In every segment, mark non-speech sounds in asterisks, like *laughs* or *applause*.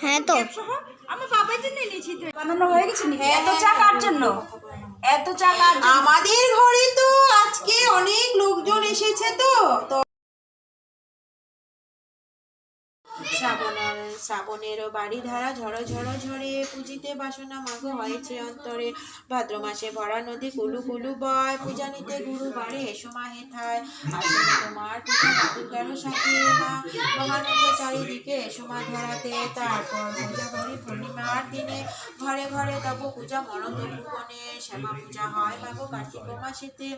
হ্যাঁ তো। আমার বাবার জন্য এনেছি বানানো হয়ে গেছে নি? এত চা কার জন্য? এত চা কার আমাদের ঘরে তো আজকে অনেক লোকজন এসেছে তো শ্রাবণের, শ্রাবণেরও বাড়ি ধারা ঝড়ো ঝড়ো ঝরে পুজিতে বাসনা মাগো হয়েছে অন্তরে। ভাদ্র মাসে ভরা নদী কুলু কুলু বয়, পূজা নিতে গুরু বাড়ি, এসো মাহে থায় আসলে তোমার পূজা দুর্গারও সাথে মা। মহানন্দ চারিদিকে এসো মা ধরাতে। তারপর পূজা করি পূর্ণিমার দিনে ঘরে ঘরে তব পূজা, মরদ ভুবনে শ্যামা পূজা হয় মাগো কার্তিক মাসেতে।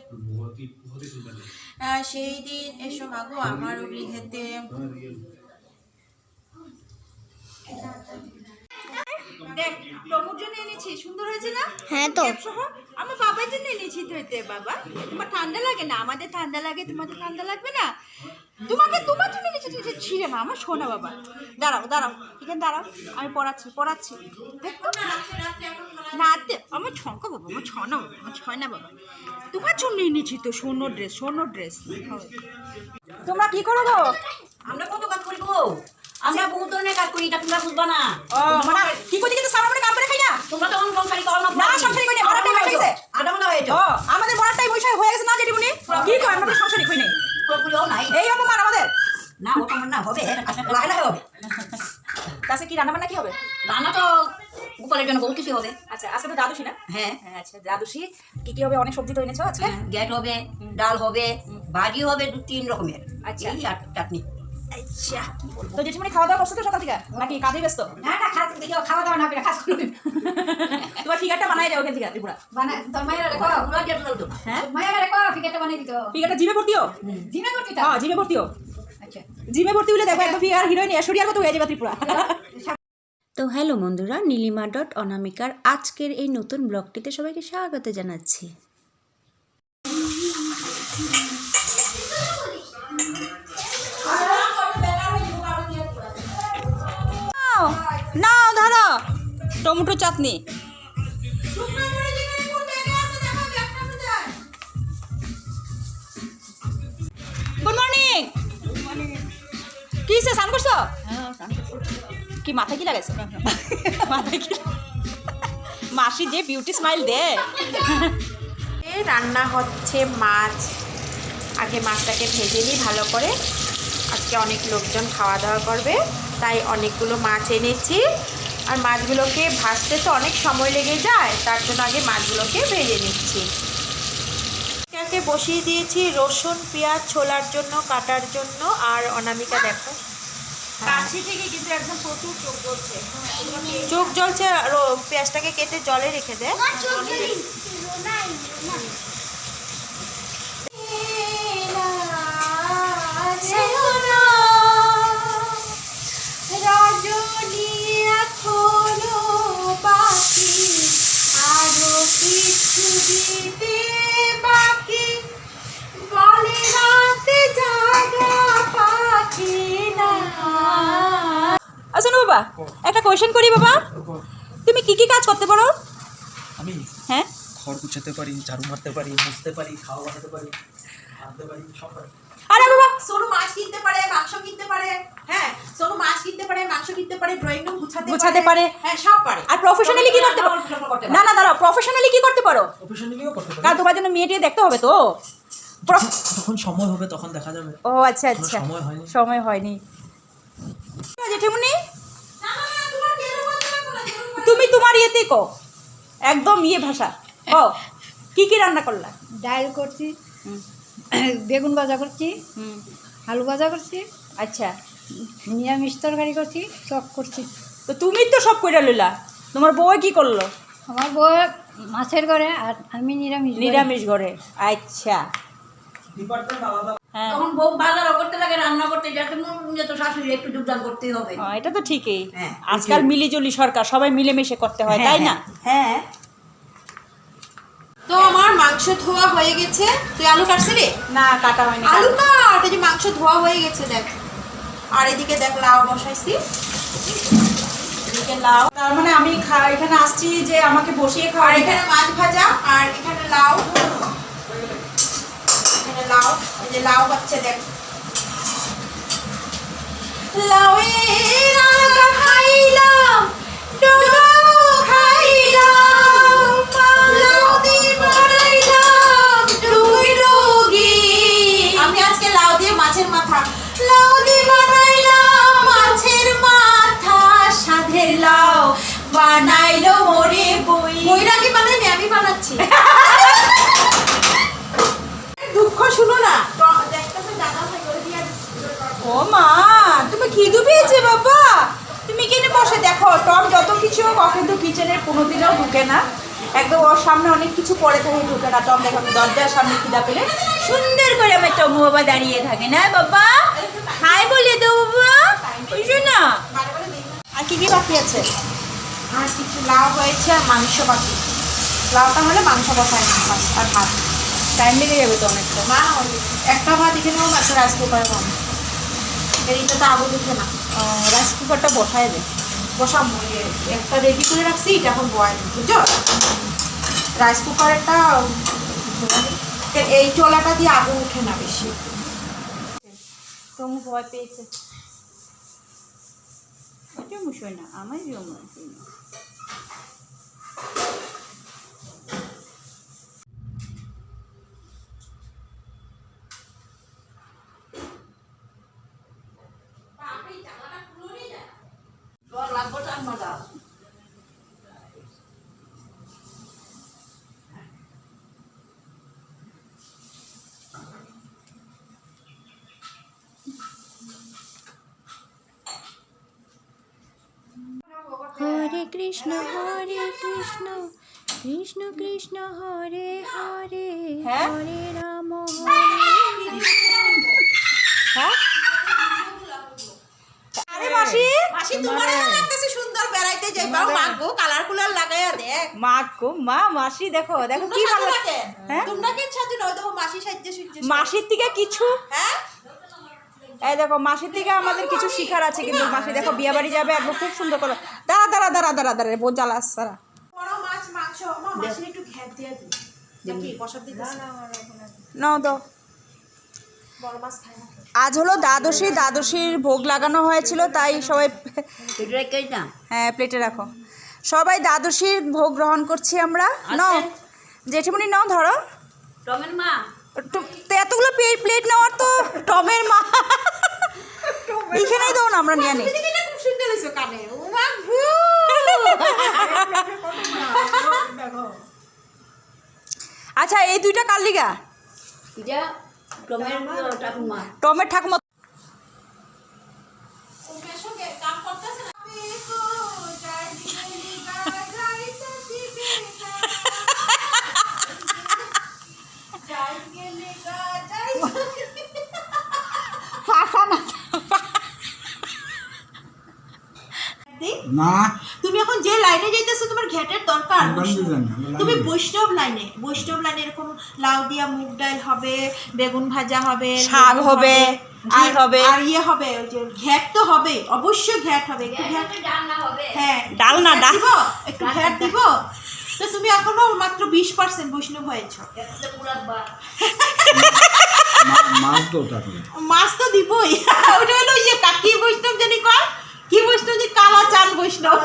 সেই দিন এসো মাগো আমার গৃহেতে। দেখ টমুর জন্য এনেছি। সুন্দর হয়েছে না? হ্যাঁ তো। সহ। আমার বাবার জন্য এনেছি তো এতে বাবা। তোমার ঠান্ডা লাগে না? আমাদের ঠান্ডা লাগে তোমাদের ঠান্ডা লাগবে না? তোমাকে তোমার জন্য এনেছি তুমি ছিঁড়ে না আমার শোনা বাবা। দাঁড়াও দাঁড়াও। এখানে দাঁড়াও। আমি পড়াচ্ছি পড়াচ্ছি। দেখো না দে আমার ছঙ্কা বাবা আমার ছনা বাবা আমার ছয় না বাবা। তোমার জন্য এনেছি তো সোনো ড্রেস সোনো ড্রেস। তোমরা কি করো গো? আমরা কত কাজ করব আমরা বহুত ধরনের কাজ করি এটা তোমরা বুঝবা না। মানে কি করতে কিন্তু সারা মানে কাম করে খাই না তোমরা তো অন্য সংসারী করো না? না, সংসারী করি না, বড়টাই হয়ে গেছে। আটা মনে হয়েছে ও আমাদের বড়টাই বৈশাখ হয়ে গেছে না জেঠিমুনি কি কয় আমরা তো সংসারই কই নাই? পুরোপুরিও নাই। এই অপমান আমাদের। না আমার না হবে। লাহে হবে। কাছে কি রান্না বান্না কি হবে? রান্না তো গোপালের জন্য বহুত কিছু হবে। আচ্ছা আজকে তো দাদুশি না? হ্যাঁ। হ্যাঁ আচ্ছা দাদুশি কি কি হবে? অনেক সবজি তো এনেছো আজকে? গ্যাট হবে ডাল হবে ভাজি হবে দু তিন রকমের। আচ্ছা। এই আর চাটনি। আচ্ছা। তো জেঠিমুনি খাওয়া দাওয়া করছ তো সকাল থেকে? নাকি কাজে ব্যস্ত? না না খাস দেখিও খাওয়া দাওয়া না করে খাস করবে তোমার ফিগারটা বানাই দাও ওখান থেকে ত্রিপুরা। বানা তোর মায়ের রেখো হ্যাঁ? মায়ের দিত। ফিগারটা জিমে ভর্তিও জিমে করতি তা? হ্যাঁ জিমে ভর্তিও আচ্ছা। জিমে ভর্তি হলে দেখো একদম ফিগার হিরোইন মতো হয়ে যাবে ত্রিপুরা। তো হ্যালো বন্ধুরা নীলিমা ডট অনামিকার আজকের এই নতুন ব্লগটিতে সবাইকে স্বাগত জানাচ্ছি। নাও ধরো টমেটো চাটনি। গুড মর্নিং করছ? কি মাসি যে বিউটি স্মাইল দে। রান্না হচ্ছে মাছ। আগে মাছটাকে ভেজে নিই ভালো করে। আজকে অনেক লোকজন খাওয়া দাওয়া করবে। তাই অনেকগুলো মাছ এনেছি। আর মাছগুলোকে ভাজতে তো অনেক সময় লেগে যায় তার জন্য আগে মাছগুলোকে ভেজে নিচ্ছি। এটাকে বসিয়ে দিয়েছি রসুন পেঁয়াজ ছোলার জন্য কাটার জন্য আর অনামিকা দেখো। কাছে থেকে কিন্তু একদম চোখ জ্বলছে। চোখ জ্বলছে আর পেঁয়াজটাকে কেটে জলে রেখে দেয় বাবা? একটা কোয়েশ্চেন করি বাবা। তুমি কি কি কাজ করতে পারো? আমি? হ্যাঁ? ঘর গুছাতে পারি ঝাড়ু মারতে পারি মুছতে পারি খাওয়া বানাতে পারি আনতে পারি সব পারি। আরে বাবা! সোনু মাছ কিনতে পারে মাংস কিনতে পারে হ্যাঁ? সোনু মাছ কিনতে পারে মাংস কিনতে পারে ড্রয়িং রুম গুছাতে গুছাতে পারে। হ্যাঁ সব পারে। আর প্রফেশনালি কি করতে পারো? না না দাঁড়াও প্রফেশনালি কি করতে পারো? প্রফেশনালিও করতে পারি। কারণ তোমার জন্য মেয়েটিয়ে দেখতে হবে তো? যখন সময় হবে তখন দেখা যাবে। ও আচ্ছা আচ্ছা। সময় হয়নি। সময় হয়নি। জেঠিমুনি। তোমার ইয়েতে কো একদম ইয়ে ভাষা। ও কি কি রান্না করলা? ডাল করছি বেগুন ভাজা করছি হুম। আলু ভাজা করছি আচ্ছা। নিরামিষ তরকারি করছি চপ করছি। তো তুমি তো সব কইরা লইলা। তোমার বউ কি করল? আমার বউ মাছের ঘরে আর আমি নিরামিষ নিরামিষ ঘরে। আচ্ছা। তখন বউ বাজারও করতে লাগে রান্না করতে যাতে তো শাশুড়ি একটু যোগদান করতেই হবে। এটা তো ঠিকই। হ্যাঁ, আজকাল মিলিজুলি সরকার সবাই মিলেমিশে করতে হয় তাই না? হ্যাঁ তো আমার মাংস ধোয়া হয়ে গেছে। তুই আলু না কাটা হয়নি। আলু কাট যে মাংস ধোয়া হয়ে গেছে দেখ। আর এদিকে দেখ লাউ বসাইছি। এদিকে লাউ। তার মানে আমি এখানে আসছি যে আমাকে বসিয়ে খাওয়া এখানে মাছ ভাজা আর এখানে লাউ। এখানে লাউ। যে লাউ হচ্ছে দেখ। লাউয়ের আগা খাইলা আমি আজকে লাউ দিয়ে মাছের মাথা। লাউ দিয়ে বানাইলাম মাছের মাথা সাধের লাউ। বানাইলো মোরে বই। বইরা কি বানাইনি আমি বানাচ্ছি। *laughs* দুঃখ শুনো না। ও মা, তুমি খিদু পেয়েছে বাবা? তুমি কিনে বসে? দেখো, টম যত কিছু হোক কিন্তু কিচেনের কোনোদিনও ঢুকে না। একদম ওর সামনে অনেক কিছু পড়ে থাকে ঢুকে না। টম, দেখো, দরজার সামনে খিদা পেলে সুন্দর করে আমার টমু বাবা দাঁড়িয়ে থাকে। না বাবা? হাই বলে দাও বাবা। বুঝছ না? আর কি কি বাকি আছে? আর কিছু লাউ হয়েছে আর মাংস বাকি। লাউটা হলে মাংস বসায় আর ভাত। টাইম লেগে যাবে তো অনেকটা। মা একটা ভাত এখানে হোক আছে রাইস কুকার কম এইটা তো আগুন উঠে না। রাইস কুকারটা বসায় দে। বসাম ইয়ে, একটা রেডি করে রাখছি এটা এখন বয় বুঝছ? রাইস কুকারটা এই চোলাটা দিয়ে আগুন উঠে না বেশি। টমু ভয় পেয়েছে। না আমার জমু লাগবো তো আমার দাও হরে কৃষ্ণ হরে কৃষ্ণ কৃষ্ণ কৃষ্ণ হরে হরে হ্যাঁ? হরে রাম হরে হ্যাঁ? আরে মাসি মাসি তোমার লাগতেছে সুন্দর বেড়াইতে যাইবা মাগো কালার কুলার লাগাইয়া দেখ। মা মা মাসি দেখো দেখো কি ভালো হ্যাঁ? তোমরা কি সাথে নয় দেখো মাসি সাজ্জে সুজ্জে মাসির থেকে কিছু হ্যাঁ? এই দেখো মাসির থেকে আমাদের কিছু শিখার আছে কিন্তু মাসি দেখো বিয়ে বাড়ি যাবে একদম খুব সুন্দর করে দাঁড়া দাঁড়া দাঁড়া দাঁড়া দাঁড়া বোঝ জ্বালাস সারা বড় মাছ মাংস মা মাসির একটু ঘ্যাট দিয়ে দিই নাকি প্রসাদ দিতে নাও দাও। বড় মাছ খায় না। আজ হলো দ্বাদশী দ্বাদশীর ভোগ লাগানো হয়েছিল তাই সবাই না। হ্যাঁ প্লেটে রাখো। সবাই দ্বাদশীর ভোগ গ্রহণ করছি আমরা। নাও। জেঠিমণি নাও ধরো। টমের মা। এতগুলো প্লেট নেওয়ার তো টমের মা। এইখানেই দাও না আমরা নিয়ে নিই আচ্ছা এই দুইটা কার লিগা? এটা টমের ঠাকুমা। টমের ঠাকুমা। না। লাইনে যাইতেছো তোমার ঘ্যাটের দরকার তুমি বৈষ্ণব লাইনে বৈষ্ণব লাইনে এরকম লাউ দিয়া মুগ ডাল হবে বেগুন ভাজা হবে শাক হবে, আর- হবে। আর ইয়ে হবে ওই যে ঘ্যাট তো হবে অবশ্যই ঘ্যাট হবে একটু ঘ্যাট হ্যাঁ ডাল না, ডাল। দিব একটু ঘ্যাট দিব। তো তুমি এখনও মাত্র বিশ পার্সেন্ট বৈষ্ণব হয়েছো। মাছ তো দিবই। *laughs* ওটা হলো ইয়ে কা- কি বৈষ্ণব জানি কয়? কি বৈষ্ণব যে কালা চাল বৈষ্ণব?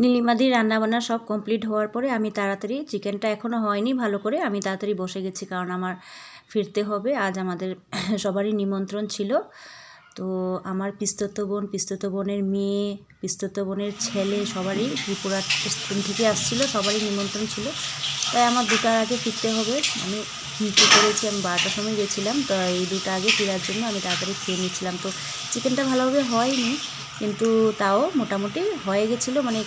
নীলিমাদির রান্নাবান্না সব কমপ্লিট হওয়ার পরে আমি তাড়াতাড়ি চিকেনটা এখনও হয়নি, ভালো করে আমি তাড়াতাড়ি বসে গেছি কারণ আমার ফিরতে হবে। আজ আমাদের *clears throat* সবারই নিমন্ত্রণ ছিল। তো আমার পিস্তত বোন, পিস্তত বোনের মেয়ে, পিস্তত বোনের ছেলে সবারই ত্রিপুরা স্কুল থেকে আসছিল, সবারই নিমন্ত্রণ ছিল। তাই আমার দুটার আগে ফিরতে হবে। আমি কী করেছি আমি বারোটার সময় গেছিলাম, তো এই দুটো আগে ফেরার জন্য আমি তাড়াতাড়ি খেয়ে নিচ্ছিলাম। তো চিকেনটা ভালোভাবে হয়নি। কিন্তু তাও মোটামুটি হয়ে গেছিল মানে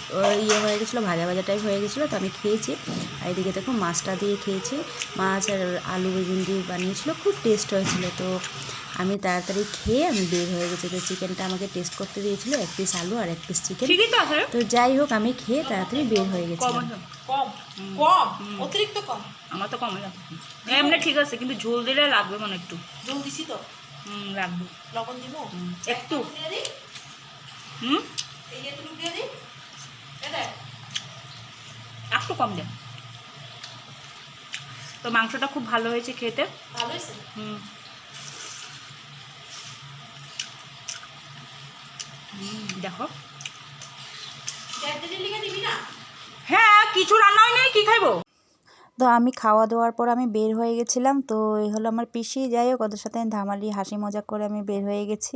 ইয়ে হয়ে গেছিল ভাজা ভাজা টাইপ হয়ে গেছিল তো আমি খেয়েছি। আর এদিকে দেখো মাছটা দিয়ে খেয়েছি। মাছ আর আলু বেগুন দিয়ে বানিয়েছিল খুব টেস্ট হয়েছিল। তো আমি তাড়াতাড়ি খেয়ে আমি বের হয়ে গেছি। তো চিকেনটা আমাকে টেস্ট করতে দিয়েছিলো এক পিস আলু আর এক পিস চিকেন ঠিকই তো যাই হোক আমি খেয়ে তাড়াতাড়ি বের হয়ে গেছি কম কম অতিরিক্ত কম। আমার তো কমে যাচ্ছে এমনি ঠিক আছে কিন্তু ঝোল দিলে লাগবে মানে একটু। জল দিছি তো। হুম লাগবে। লবণ দিব? একটু। হুম? এই একটু কম দেন তো মাংসটা খুব ভালো হয়েছে খেতে। ভালো হয়েছে? হুম। দেখো। হ্যাঁ কিছু রান্না হয় নাই কি খাইবো? তো আমি খাওয়া দাওয়ার পর আমি বের হয়ে গেছিলাম তো এই হলো আমার পিসি। যাই হোক ওদের সাথে ধামালি হাসি মজাক করে আমি বের হয়ে গেছি।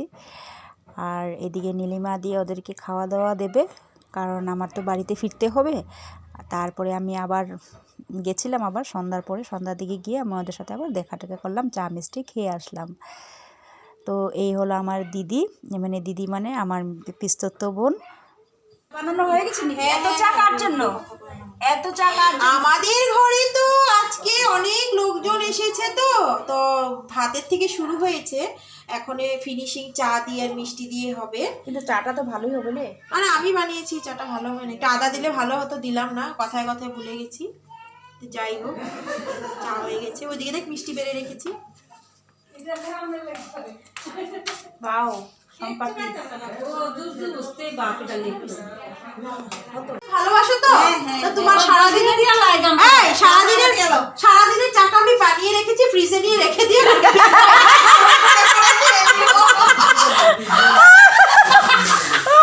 আর এদিকে নীলিমা দিয়ে ওদেরকে খাওয়া দাওয়া দেবে, কারণ আমার তো বাড়িতে ফিরতে হবে। তারপরে আমি আবার গেছিলাম আবার সন্ধ্যার পরে, সন্ধ্যার দিকে গিয়ে আমি ওদের সাথে আবার দেখা টেকা করলাম, চা, মিষ্টি খেয়ে আসলাম। তো এই হলো আমার দিদি মানে দিদি মানে আমার পিস্তত্ব বোন। বানানো হয়ে গেছে চা কার জন্য? এত চা আমাদের ঘরে তো আজকে অনেক লোকজন এসেছে তো। তো ভাতের থেকে শুরু হয়েছে। এখন ফিনিশিং চা দিয়ে আর মিষ্টি দিয়ে হবে। কিন্তু চাটা তো ভালোই হবে রে আরে আমি বানিয়েছি চাটা ভালো হয় না একটু আদা দিলে ভালো হতো দিলাম না কথায় কথায় ভুলে গেছি। যাই হোক চা হয়ে গেছে। ওইদিকে দেখ মিষ্টি বেড়ে রেখেছি। বাও। ভালোবাসো তো? তো তোমার সারাদিনের এই সারাদিনের সারাদিনের চাটা আমি বানিয়ে রেখেছি ফ্রিজে নিয়ে রেখে দিয়ে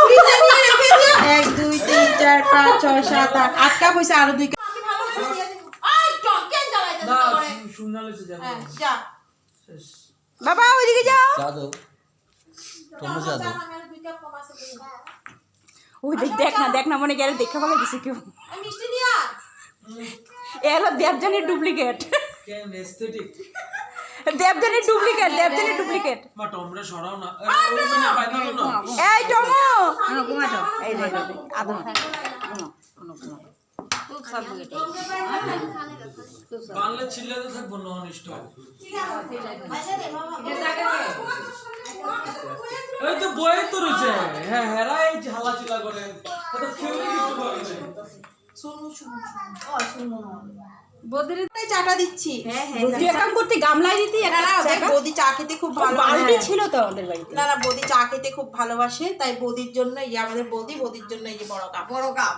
ফ্রিজে নিয়ে রেখে দিও এক দুই তিন চার পাঁচ ছয় সাত আট। আট কাপ হয়েছে আরও দুই কাপ। হ্যাঁ, যা। বাবা ওইদিকে যাও। ওই দেখ দেখ না দেখ না মনে গেলে দেখে ভালো দিছে কেউ। এ হলো দেবজানির ডুপ্লিকেট দেবজানির ডুপ্লিকেট দেবজানির ডুপ্লিকেট মা সরাও না। এই বাংলা ছিল্লাতে থাকব না অনিষ্ট এই তো বই তো রয়েছে। হ্যাঁ হেরা এই ঝালা চিলা করে। তো খেলে কিছু করে না। এই চাটা দিচ্ছি। হ্যাঁ হ্যাঁ তুই করতে গামলায় দিতি না না চা খেতে খুব ভালো বালতি হ্যাঁ। ছিল তো আমাদের বাড়িতে। না না বৌদি চা খেতে খুব ভালোবাসে তাই বৌদির জন্য এই আমাদের বৌদি বৌদির জন্য এই যে বড় কাপ। বড় কাপ।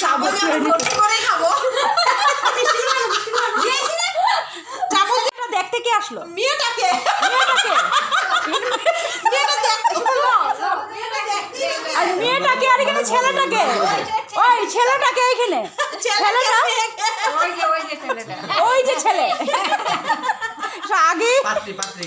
খাব। *laughs* *laughs* চামচটা দেখতে কে আসলো? মেয়েটাকে। আর মেয়েটাকে আর এখানে ছেলেটাকে? ওই ছেলেটাকে এখানে? ছেলেটা? ওই যে ছেলে। *laughs* আগে পাত্রী পাত্রী।